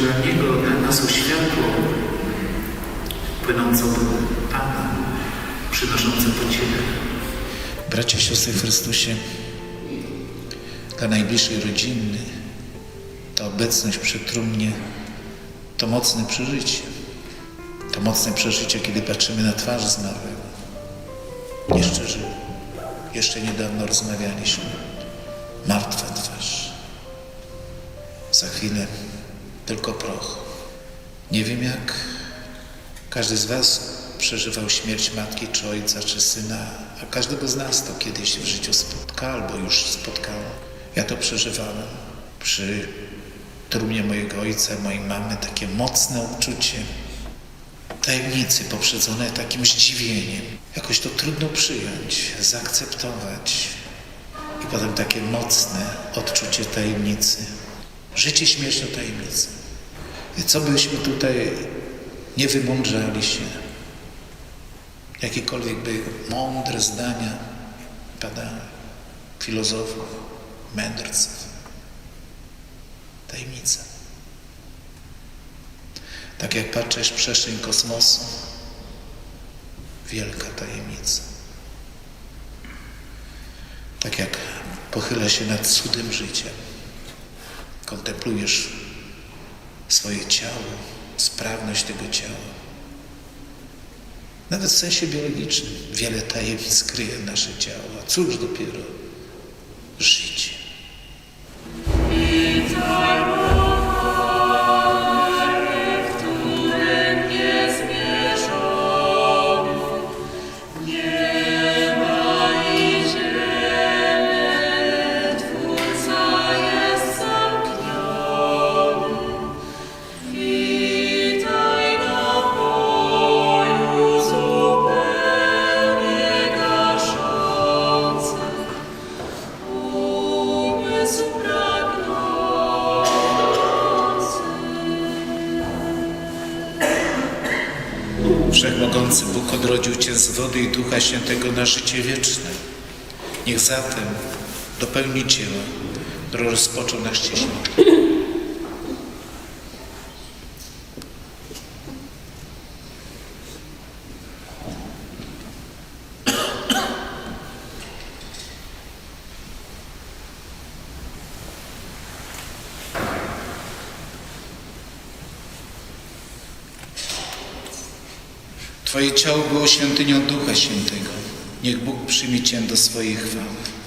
dla Niego, dla nas światło płynące od Pana, przynoszące pociechę. Bracia, siostry Chrystusie, dla najbliższej rodziny ta obecność przy trumnie to mocne przeżycie. To mocne przeżycie, kiedy patrzymy na twarz zmarłego. Jeszcze żył. Jeszcze niedawno rozmawialiśmy. Martwa twarz. Za chwilę tylko proch. Nie wiem jak każdy z Was przeżywał śmierć matki, czy ojca, czy syna, a każdego z nas to kiedyś w życiu spotka albo już spotkało. Ja to przeżywałem przy trumnie mojego ojca, mojej mamy, takie mocne uczucie tajemnicy poprzedzone takim zdziwieniem. Jakoś to trudno przyjąć, zaakceptować. I potem takie mocne odczucie tajemnicy. Życie śmieszne tajemnicy. I co byśmy tutaj nie wymądrzali się, jakiekolwiek by mądre zdania padały, filozofów, mędrców. Tajemnica. Tak jak patrzysz w przestrzeń kosmosu, wielka tajemnica. Tak jak pochyla się nad cudem życia, kontemplujesz swoje ciało, sprawność tego ciała. Nawet w sensie biologicznym wiele tajemnic kryje nasze ciało, a cóż dopiero życie. Świętego na życie wieczne. Niech zatem dopełni dzieła, które rozpoczął na szcie ciało było świątynią Ducha Świętego. Niech Bóg przyjmie Cię do swojej chwały.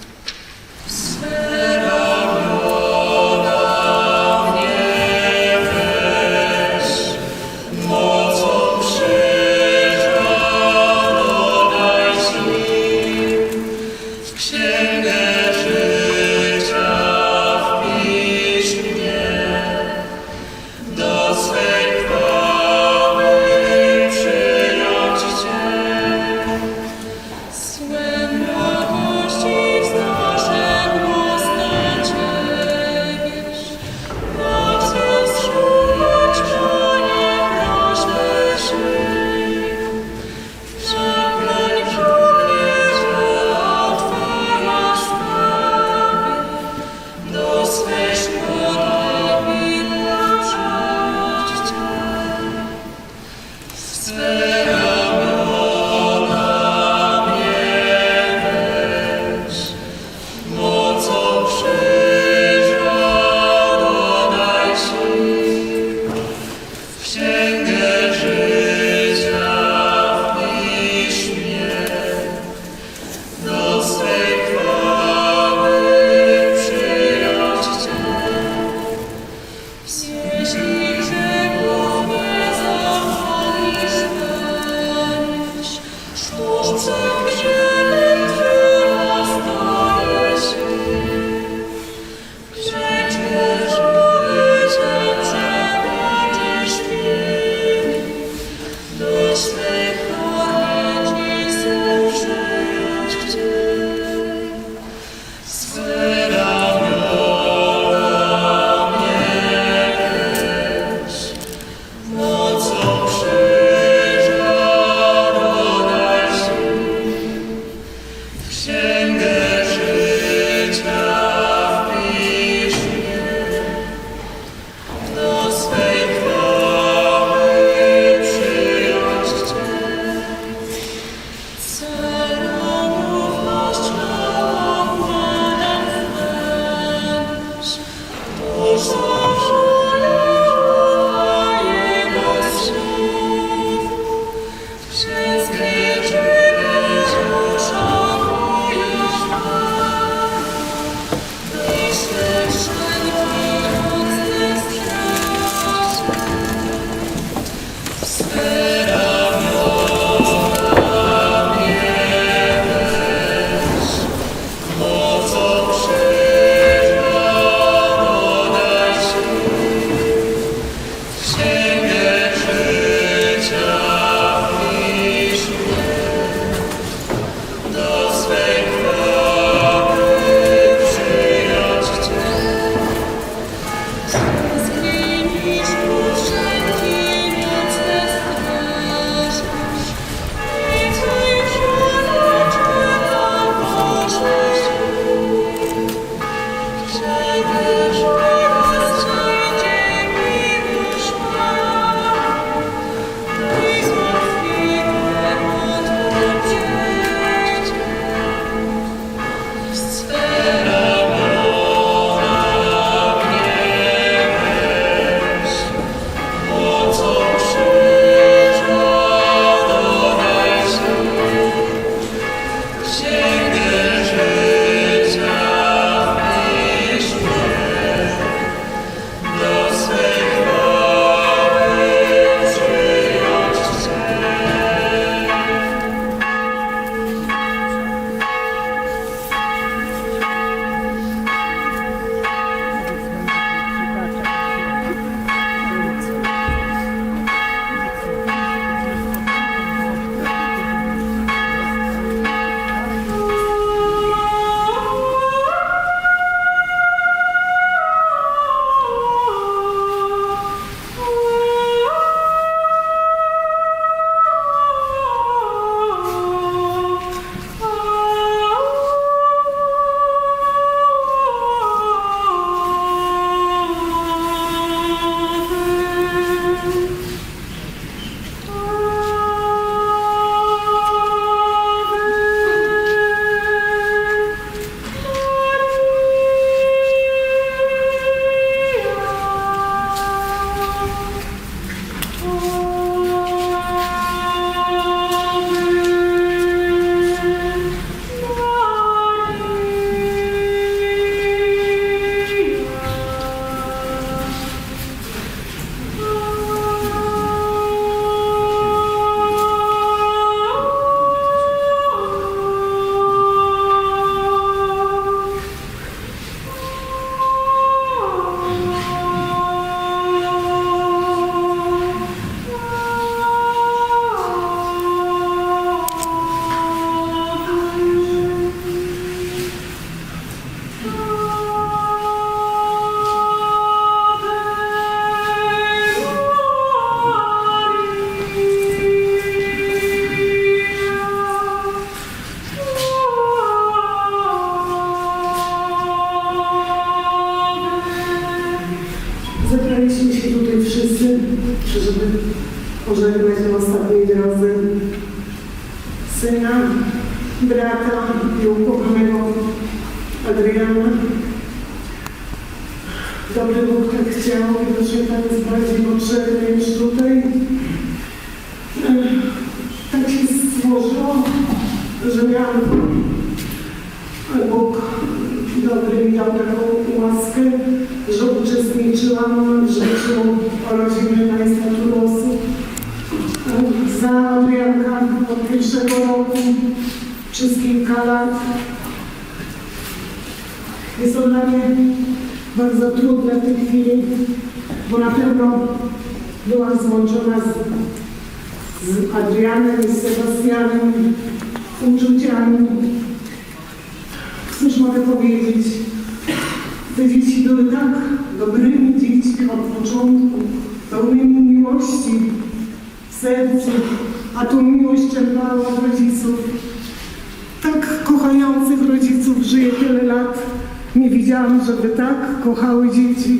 W ostatniej drodze. Syna, brata i ukochanego Adriana. Dobry Bóg tak chciał, widocznie tam jest bardziej potrzebny niż tutaj. Tak się złożyło, że miałam Bóg dobry mi dał taką łaskę, że uczestniczyłam w życiu rodziny. Za Adrianka od pierwszego roku przez kilka lat. Jest to dla mnie bardzo trudne w tej chwili, bo na pewno byłam złączona z, z Adrianem i z Sebastianem uczuciami. Cóż mogę powiedzieć? Te dzieci były tak dobrymi dziećmi od początku, pełnymi miłości sercu, a tą miłość czerpała od rodziców. Tak kochających rodziców żyję tyle lat. Nie widziałam, żeby tak kochały dzieci.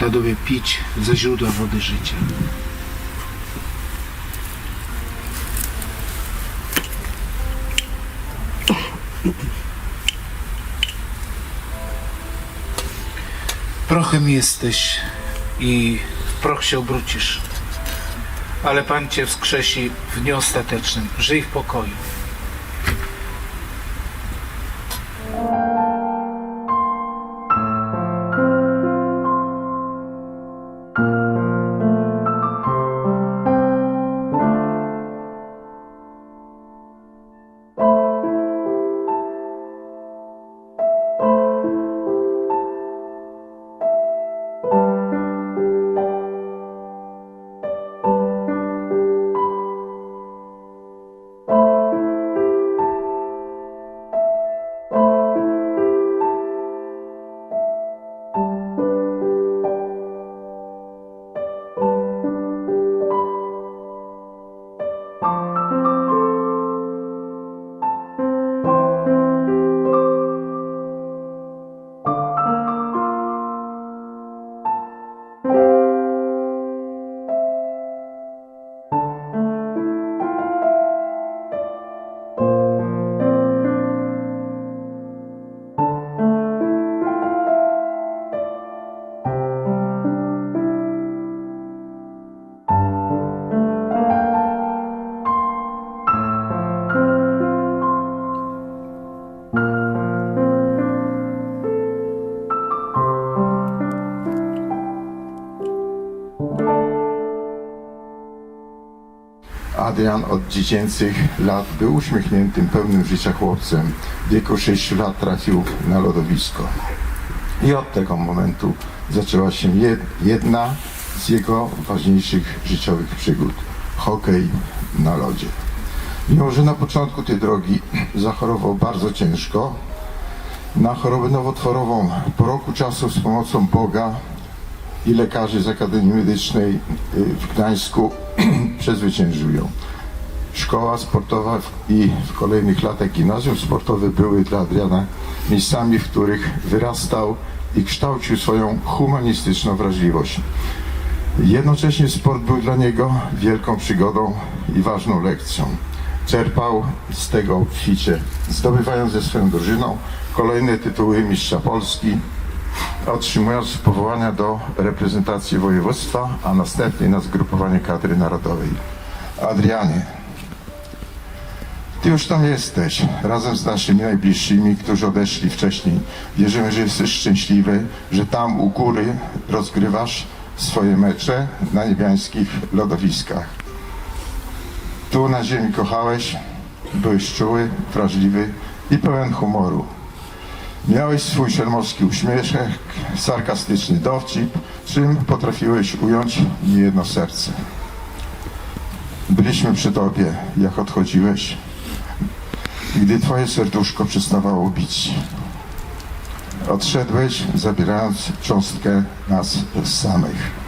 Nadowie pić ze źródła wody życia. Prochem jesteś i w proch się obrócisz. Ale Pan Cię wskrzesi w dniu ostatecznym. Żyj w pokoju. Od dziecięcych lat był uśmiechniętym, pełnym życia chłopcem. W wieku 6 lat trafił na lodowisko. I od tego momentu zaczęła się jed- jedna z jego ważniejszych życiowych przygód hokej na lodzie. Mimo, że na początku tej drogi zachorował bardzo ciężko, na chorobę nowotworową po roku czasu z pomocą Boga i lekarzy z Akademii Medycznej y, w Gdańsku przezwyciężył ją. Szkoła sportowa i w kolejnych latach gimnazjum sportowe były dla Adriana miejscami, w których wyrastał i kształcił swoją humanistyczną wrażliwość. Jednocześnie sport był dla niego wielką przygodą i ważną lekcją. Czerpał z tego obficie, zdobywając ze swoją drużyną kolejne tytuły mistrza Polski, otrzymując powołania do reprezentacji województwa, a następnie na zgrupowanie kadry narodowej. Adrianie, ty już tam jesteś, razem z naszymi najbliższymi, którzy odeszli wcześniej. Wierzymy, że jesteś szczęśliwy, że tam u góry rozgrywasz swoje mecze na niebiańskich lodowiskach. Tu na ziemi kochałeś, byłeś czuły, wrażliwy i pełen humoru. Miałeś swój szelmowski uśmieszek, sarkastyczny dowcip, czym potrafiłeś ująć niejedno serce. Byliśmy przy tobie, jak odchodziłeś, gdy twoje serduszko przestawało bić. Odszedłeś, zabierając cząstkę nas samych.